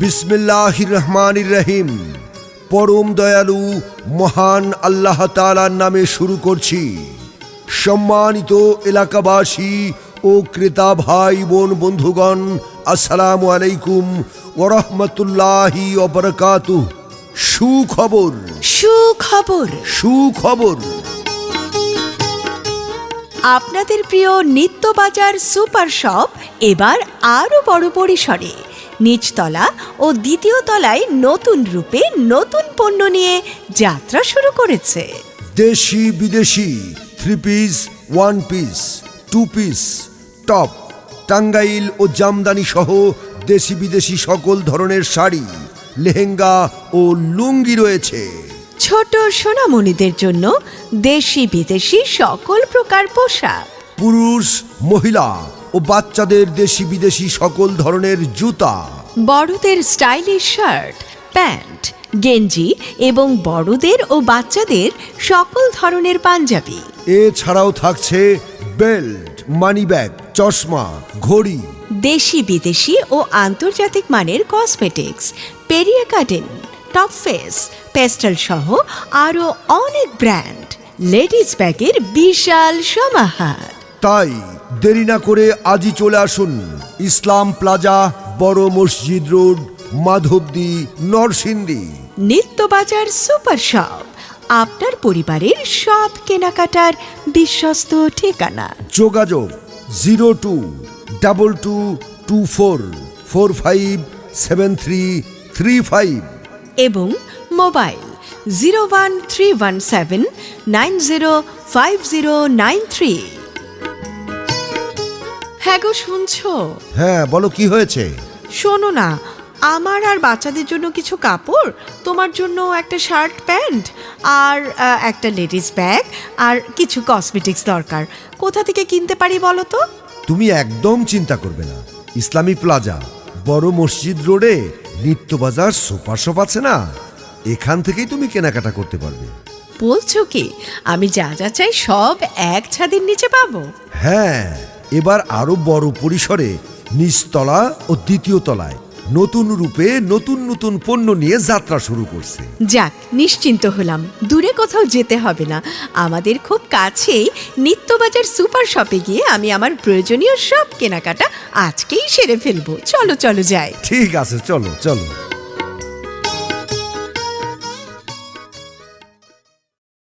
বিসমিল্লাহ রহমান রহিম পরম দয়ালু মহান আল্লাহ তালার নামে শুরু করছি। সম্মানিত এলাকাবাসী ও ক্রেতা ভাই বোন বন্ধুগণ আসসালামু আলাইকুম ওরহমতুল্লাহি অবরকাতু সুখবর। সুখবর। সুখবর। আপনাদের প্রিয় নিত্যবাজার সুপার শপ এবার আরও বড় পরিসরে। নিচতলা ও দ্বিতীয় তলায় নতুন রূপে নতুন পণ্য নিয়ে যাত্রা শুরু করেছে। দেশি বিদেশি three piece one piece two piece top Tangail ও জামদানি সহ দেশি বিদেশি সকল ধরনের শাড়ি লেহেঙ্গা ও লুঙ্গি রয়েছে। ছোট সোনামণিদের জন্য দেশি বিদেশি সকল প্রকার পোশাক। পুরুষ মহিলা ও বাচ্চাদের দেশি বিদেশি সকল ধরনের জুতা। বড়দের স্টাইলিশ শার্ট প্যান্ট গেঞ্জি এবং বড়দের ও বাচ্চাদের সকল ধরনের পাঞ্জাবি। এছাড়াও থাকছে বেল্ট মানি ব্যাগ চশমা ঘড়ি। দেশি বিদেশি ও আন্তর্জাতিক মানের কসমেটিক্স পেরিয়া গার্ডেন টপ ফেস পেস্টাল সহ আরও অনেক ব্র্যান্ড। লেডিস ব্যাগের বিশাল সমাহার। তাই দেরি না করে আজই চলে আসুন ইসলাম প্লাজা বড় মসজিদ road Madhabdi Narsingdi. Nityabazar super shop. আপনার পরিবারের সব কেনাকাটার বিশ্বস্ত ঠিকানা। যোগাযোগ zero two double two two four four five seven three three five. এবং mobile zero one three one seven nine zero five zero nine three. হ্যাঁ গো শুনছো? হ্যাঁ বলো কি হয়েছে? শোনো না আমার আর বাচ্চাদের জন্য কিছু কাপড় তোমার জন্য একটা শার্ট প্যান্ট আর আহ, একটা লেডিস ব্যাগ আর কিছু কসমেটিক্স দরকার। কোথা থেকে কিনতে পারি বলো তো? তুমি একদম চিন্তা করবে না। ইসলামী প্লাজা বড় মসজিদ রোডে নিত্য বাজার সুপার শপ আছে না? এখান থেকেই তুমি কেনাকাটা করতে পারবে। বলছো কি? আমি যা যা চাই সব এক ছাদের নিচে পাবো? হ্যাঁ। এবার আরও বড় পরিসরে নিচতলা ও দ্বিতীয় তলায় নতুন রূপে নতুন নতুন পণ্য নিয়ে যাত্রা শুরু করছে। যাক নিশ্চিন্ত হলাম। দূরে কোথাও যেতে হবে না। আমাদের খুব কাছেই নিত্যবাজার সুপার শপে গিয়ে আমি আমার প্রয়োজনীয় সব কেনাকাটা আজকেই সেরে ফেলব। চলো চলো যাই। ঠিক আছে চলো চলো।